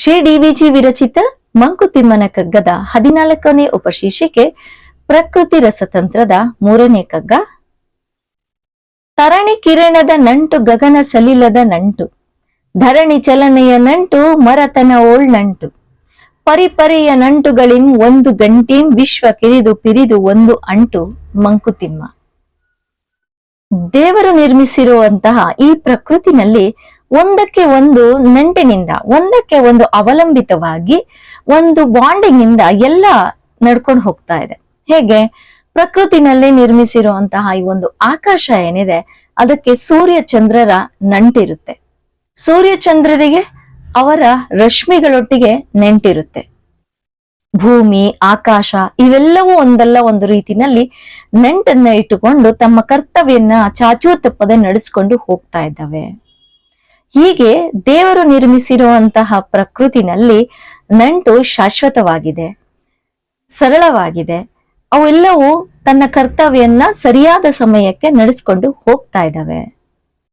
ಶ್ರೀ ಡಿವಿಜಿ ವಿರಚಿತ ಮಂಕುತಿಮ್ಮನ ಕಗ್ಗದ ಹದಿನಾಲ್ಕನೇ ಉಪಶೀರ್ಷಿಕೆ ಪ್ರಕೃತಿ ರಸತಂತ್ರದ ಮೂರನೇ ಕಗ್ಗ. ತರಣಿ ಕಿರಣದ ನಂಟು ಗಗನ ಸಲಿಲದ ನಂಟು. ಧರಣಿ ಚಲನೆಯ ನಂಟು ಮರತನ ಓಳ್ ನಂಟು. ಪರಿಪರಿಯ ನಂಟುಗಳಿಂ ಒಂದು ಗಂಟಿಂ ವಿಶ್ವ ಕಿರಿದು ಪಿರಿದು ಒಂದು ಅಂಟು ಮಂಕುತಿಮ್ಮ ದೇವರು ನಿರ್ಮಿಸಿರುವಂತಹ ಈ ಪ್ರಕೃತಿನಲ್ಲಿ ಒಂದಕ್ಕೆ ಒಂದು ನಂಟಿನಿಂದ, ಒಂದಕ್ಕೆ ಒಂದು ಅವಲಂಬಿತವಾಗಿ ಒಂದು ಬಾಂಡಿಂಗ್ ಇಂದ ಎಲ್ಲ ನಡ್ಕೊಂಡು ಹೋಗ್ತಾ ಇದೆ. ಹೇಗೆ? ಪ್ರಕೃತಿನಲ್ಲಿ ನಿರ್ಮಿಸಿರುವಂತಹ ಈ ಒಂದು ಆಕಾಶ ಏನಿದೆ, ಅದಕ್ಕೆ ಸೂರ್ಯ ಚಂದ್ರರ ನಂಟಿರುತ್ತೆ. ಸೂರ್ಯ ಚಂದ್ರರಿಗೆ ಅವರ ರಶ್ಮಿಗಳೊಟ್ಟಿಗೆ ನೆಂಟಿರುತ್ತೆ. ಭೂಮಿ, ಆಕಾಶ, ಇವೆಲ್ಲವೂ ಒಂದಲ್ಲ ಒಂದು ರೀತಿನಲ್ಲಿ ನೆಂಟನ್ನ ಇಟ್ಟುಕೊಂಡು ತಮ್ಮ ಕರ್ತವ್ಯನ ಚಾಚೂ ತಪ್ಪದೆ ನಡೆಸ್ಕೊಂಡು ಹೋಗ್ತಾ ಇದ್ದಾವೆ. ಹೀಗೆ ದೇವರು ನಿರ್ಮಿಸಿರುವಂತಹ ಪ್ರಕೃತಿನಲ್ಲಿ ನಂಟು ಶಾಶ್ವತವಾಗಿದೆ, ಸರಳವಾಗಿದೆ. ಅವೆಲ್ಲವೂ ತನ್ನ ಕರ್ತವ್ಯನ್ನ ಸರಿಯಾದ ಸಮಯಕ್ಕೆ ನಡೆಸ್ಕೊಂಡು ಹೋಗ್ತಾ ಇದ್ದಾವೆ.